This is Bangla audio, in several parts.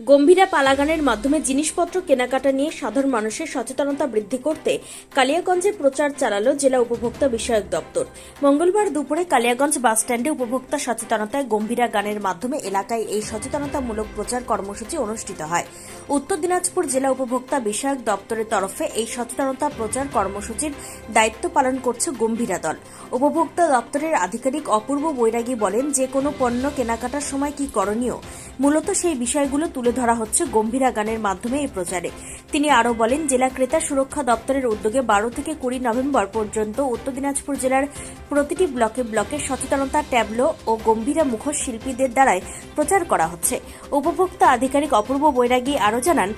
গম্ভীরা পালাগানের মাধ্যমে জিনিসপত্র কেনাকাটা নিয়ে সাধারণ মানুষের সচেতনতা বৃদ্ধি করতে কালিয়াগঞ্জে প্রচার চালালো জেলা উপভোক্তা বিষয়ক দপ্তর। মঙ্গলবার দুপুরে কালিয়াগঞ্জ বাসস্ট্যান্ডে উপভোক্তা সচেতনতায় গম্ভীরা গানের মাধ্যমে এলাকায় এই সচেতনতামূলক প্রচার কর্মসূচি অনুষ্ঠিত হয়। উত্তর দিনাজপুর জেলা উপভোক্তা বিষয়ক দপ্তরের তরফে এই সচেতনতা প্রচার কর্মসূচির দায়িত্ব পালন করছে গম্ভীরা দল। উপভোক্তা দপ্তরের আধিকারিক অপূর্ব বৈরাগী বলেন, যে কোনো পণ্য কেনাকাটার সময় কি করণীয়? মূলত সেই বিষয়গুলো তুলে ধরা হচ্ছে গম্ভীরা গানের মাধ্যমে এই প্রচারে। তিনি আরও বলেন, জেলা ক্রেতা সুরক্ষা দপ্তরের উদ্যোগে বারো থেকে কুড়ি নভেম্বর পর্যন্ত উত্তর দিনাজপুর জেলার প্রতিটি ব্লকে ব্লকে সচেতনতা ট্যাবলো ও গম্ভীরা মুখোশ শিল্পীদের দ্বারাই প্রচার করা হচ্ছে। উপভোক্তা আধিকারিক অপূর্ব বৈরাগী আরও জানান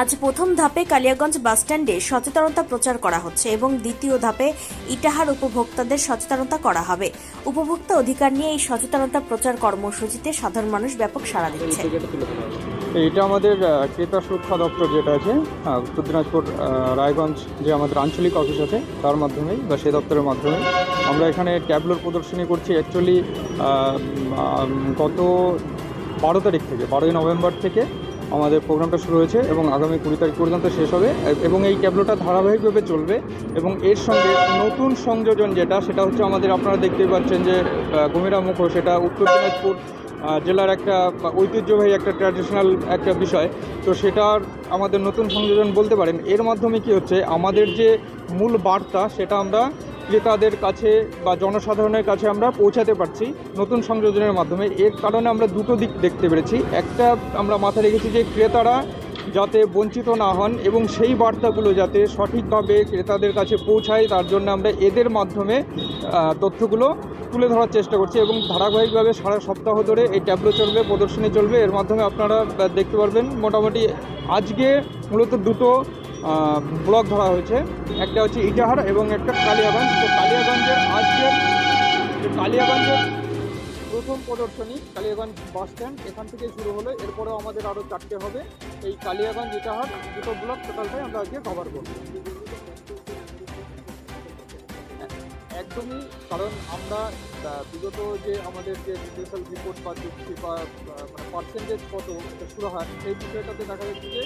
আজ প্রথম ধাপে কালিয়াগঞ্জ বাসস্ট্যান্ডে সচেতনতা প্রচার করা হচ্ছে এবং দ্বিতীয় ধাপে ইটাহার উপভোক্তাদের সচেতনতা করা হবে। উপভোক্তা অধিকার নিয়ে এই সচেতনতা প্রচার কর্মসূচিতে সাধারণ মানুষ ব্যাপক সাড়া দিচ্ছে। এটা আমাদের ক্রেতা সুরক্ষা দপ্তর যেটা আছে উত্তর দিনাজপুর রায়গঞ্জ যে আমাদের আঞ্চলিক অফিস আছে, তার মাধ্যমেই বা সেই দপ্তরের মাধ্যমে আমরা এখানে ট্যাবলোর প্রদর্শনী করছি। অ্যাকচুয়ালি গত বারো তারিখ থেকে, বারোই নভেম্বর থেকে আমাদের প্রোগ্রামটা শুরু হয়েছে এবং আগামী কুড়ি তারিখ পর্যন্ত শেষ হবে এবং এই ক্যাবলোটা ধারাবাহিকভাবে চলবে এবং এর সঙ্গে নতুন সংযোজন যেটা, সেটা হচ্ছে আমাদের আপনারা দেখতেই পাচ্ছেন যে গমিরা মুখো সেটা উত্তর দিনাজপুর জেলার একটা ঐতিহ্যবাহী একটা ট্র্যাডিশনাল একটা বিষয়। তো সেটার আমাদের নতুন সংযোজন বলতে পারেন। এর মাধ্যমে কি হচ্ছে, আমাদের যে মূল বার্তা, সেটা আমরা ক্রেতাদের কাছে বা জনসাধারণের কাছে আমরা পৌঁছাতে পারছি নতুন সংযোজনের মাধ্যমে। এর কারণে আমরা দুটো দিক দেখতে পেরেছি। একটা আমরা মাথায় রেখেছি যে ক্রেতারা যাতে বঞ্চিত না হন এবং সেই বার্তাগুলো যাতে সঠিকভাবে ক্রেতাদের কাছে পৌঁছায়, তার জন্য আমরা এদের মাধ্যমে তথ্যগুলো তুলে ধরার চেষ্টা করছি এবং ধারাবাহিকভাবে সারা সপ্তাহ ধরে এই ট্যাবলো চলবে, প্রদর্শনী চলবে। এর মাধ্যমে আপনারা দেখতে পারবেন। মোটামুটি আজকে মূলত দুটো ব্লক ধরা হয়েছে। একটা হচ্ছে ইটাহার এবং একটা কালিয়াগঞ্জ। তো কালিয়াগঞ্জের আজকের কালিয়াগঞ্জের প্রথম প্রদর্শনী, কালিয়াগঞ্জ বাস স্ট্যান্ড, এখান থেকে শুরু হলো। এরপরেও আমাদের আরও চারটে হবে। এই কালিয়াগঞ্জ, ইটাহার দুটো ব্লক টোটালটাই আমরা আজকে কভার করব। একদমই, কারণ আমরা বিগত যে আমাদের যে ডিজিটাল রিপোর্ট বা দিচ্ছি বা মানে পার্সেন্টেজ কত এটা সুরাহা, সেই বিষয়টাতে দেখা যাচ্ছে যে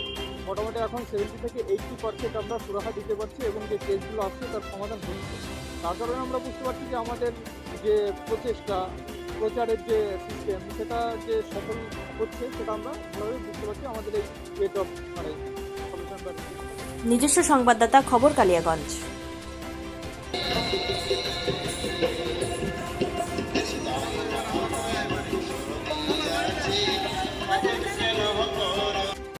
মোটামুটি এখন সেভেন্টি থেকে এইটটি পার্সেন্ট আমরা সুরাহা দিতে পারছি এবং যে কেসগুলো আসছে তার সমাধান হচ্ছে। তার কারণে আমরা বুঝতে পারছি যে আমাদের যে প্রচেষ্টা, প্রচারের যে সিস্টেম সেটা যে সফল হচ্ছে, সেটা আমরা বুঝতে পারছি আমাদের এই রেট অফ মানে নিজস্ব সংবাদদাতা খবর কালিয়াগঞ্জ।